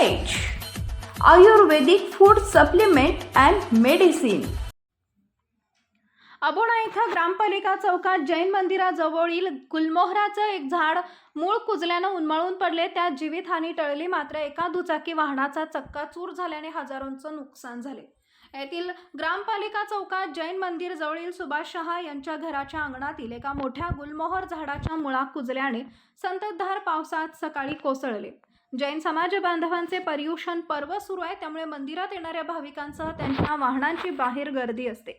Ayurvedic food supplement and medicine अबोणा इथं ग्रामपालिका चौकात जैन मंदिराजवळील गुलमोहराचं एक झाड मूळ कुजल्यानं उन्मळून पडले. त्यात जीवितहानी टळली. मात्र एका दुचाकी वाहनाचा चक्काचूर झाल्याने हजारोंचं नुकसान झाले. येथील ग्रामपालिका चौकात जैन मंदिर जवळील सुभाष शहा यांच्या घराच्या अंगणातील एका मोठ्या गुलमोहर झाडाच्या मुळा कुजल्याने संततधार पावसात सकाळी कोसळले. जैन समाज बांधवांचे पर्युषण पर्व सुरू आहे त्यामुळे मंदिरात येणाऱ्या भाविकांसह त्यांच्या वाहनांची बाहेर गर्दी असते.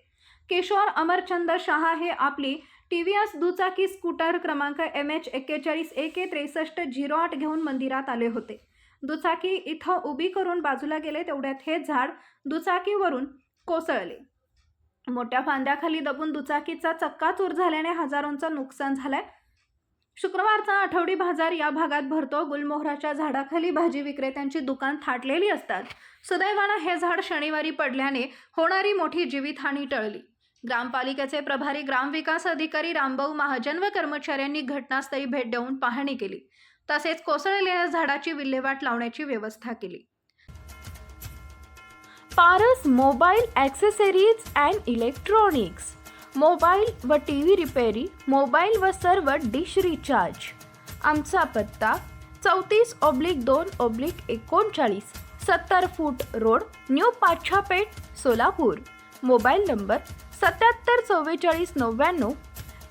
किशोर अमरचंद शहा हे आपली टी व्ही एस दुचाकी स्कूटर क्रमांक एम एच एक्केचाळीस ए के त्रेसष्ट झिरो आठ घेऊन मंदिरात आले होते. दुचाकी इथं उभी करून बाजूला गेले तेवढ्यात हे झाड दुचाकीवरून कोसळले. मोठ्या फांद्याखाली दबून दुचाकीचा चक्का चूर झाल्याने हजारोंचं नुकसान झालंय. शुक्रवारचा आठवडी बाजार या भागात भरतो. गुलमोहराच्या झाडाखाली भाजी विक्रेत्यांची दुकान थाटलेली असतात. सुदैवानं हे झाड शनिवारी पडल्याने होणारी मोठी जीवितहानी टळली. ग्रामपालिकेचे प्रभारी ग्रामविकास अधिकारी रामभाऊ महाजन व कर्मचाऱ्यांनी घटनास्थळी भेट देऊन पाहणी केली. तसेच कोसळलेल्या झाडाची विल्हेवाट लावण्याची व्यवस्था केली. Paras mobile accessories and electronics mobile व टी व्ही रिपेरी मोबाईल व सर्व डिश रिचार्ज. आमचा पत्ता चौतीस ऑब्लिक दोन ऑब्लिक एकोणचाळीस सत्तर foot road new Pachhapeth Solapur. Mobile number सत्याहत्तर चव्वेचाळीस नव्याण्णव